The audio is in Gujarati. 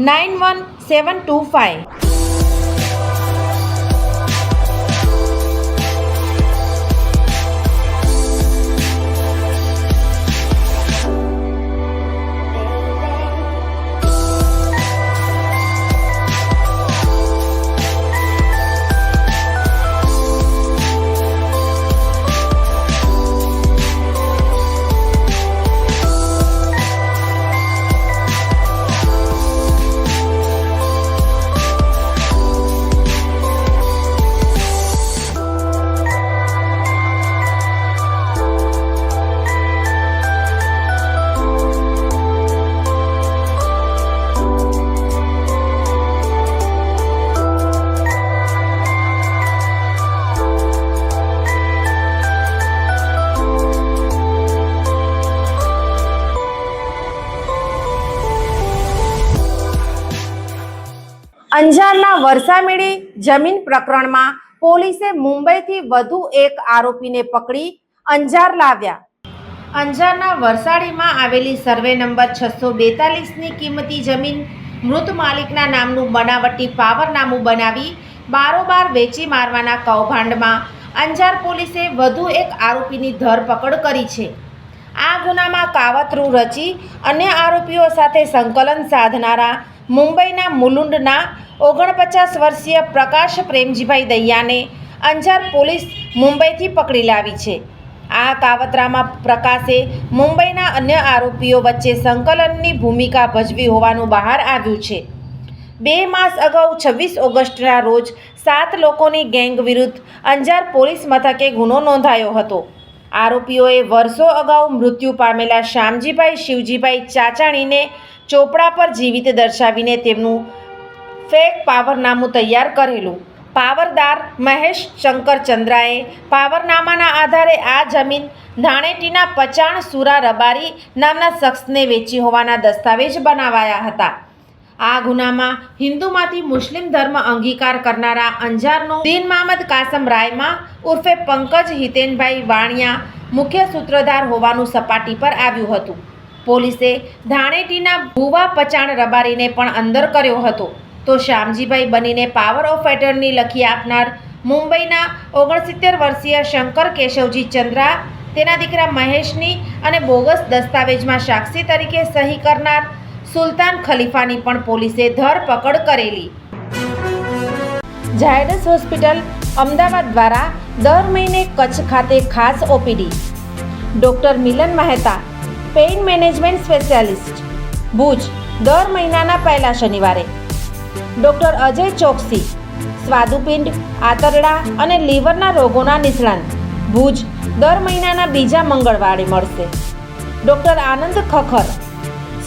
nine one seven two five અંજારના વરસામેડી જમીન પ્રકરણમાં પોલીસે મુંબઈથી વધુ એક આરોપીને પકડી અંજાર લાવ્યા. અંજારના વરસાડીમાં આવેલી સર્વે નંબર છસો બેતાલીસની કિંમતી જમીન મૃત માલિકના નામનું બનાવટી પાવરનામું બનાવી બારોબાર વેચી મારવાના કૌભાંડમાં અંજાર પોલીસે વધુ એક આરોપીની ધરપકડ કરી છે. આ ગુનામાં કાવતરું રચી અન્ય આરોપીઓ સાથે સંકલન સાધનારા મુંબઈના મુલુંડના ઓગણપચાસ વર્ષીય પ્રકાશ પ્રેમજીભાઈ દૈયાને અંજાર પોલીસ મુંબઈથી પકડી લાવી છે. આ કાવતરામાં પ્રકાશે મુંબઈના અન્ય આરોપીઓ વચ્ચે સંકલનની ભૂમિકા ભજવી હોવાનું બહાર આવ્યું છે. બે માસ અગાઉ છવ્વીસ ઓગસ્ટના રોજ સાત લોકોની ગેંગ વિરુદ્ધ અંજાર પોલીસ મથકે ગુનો નોંધાયો હતો. આરોપીઓએ વર્ષો અગાઉ મૃત્યુ પામેલા શ્યામજીભાઈ, શિવજીભાઈ ચાચાણીને ચોપડા પર જીવિત દર્શાવીને તેમનું ફેક પાવરનામું તૈયાર કરેલું. પાવરદાર મહેશ શંકર ચંદ્રાએ પાવરનામાના આધારે આ જમીન ધાણેટીના પચાણ સુરા રબારી નામના શખ્સને વેચી હોવાના દસ્તાવેજ બનાવાયા હતા. આ ગુનામાં હિન્દુમાંથી મુસ્લિમ ધર્મ અંગીકાર કરનારા અંજારનો દીન મહમદ કાસમ રાયમાં ઉર્ફે પંકજ હિતેનભાઈ વાણિયા મુખ્ય સૂત્રધાર હોવાનું સપાટી પર આવ્યું હતું. પોલીસે ધાણેટીના ભુવા પચાણ રબારીને પણ અંદર કર્યો હતો. તો શ્યામજીભાઈ બનીને પાવર ઓફ એટર્ની લખી આપનાર મુંબઈના ઓગણસિત્તેર વર્ષીય શંકર કેશવજી ચંદ્રા, તેના દીકરા મહેશની અને બોગસ દસ્તાવેજમાં સાક્ષી તરીકે સહી કરનાર સુલતાન ખલીફાની પણ પોલીસે ધરપકડ કરેલી. ઝાયડસ હોસ્પિટલ અમદાવાદ દ્વારા દર મહિને કચ્છ ખાતે ખાસ OPD. Doctor Milan Mehta, pain management specialist. Bhuj, દર મહિનાના પહેલા શનિવારે. ડૉક્ટર અજય ચોકસી, સ્વાદુપિંડ, આંતરડા અને લીવરના રોગોના નિષ્ણાંત. ભુજ, દર મહિનાના બીજા મંગળવારે મળશે. Doctor Anand Khakhar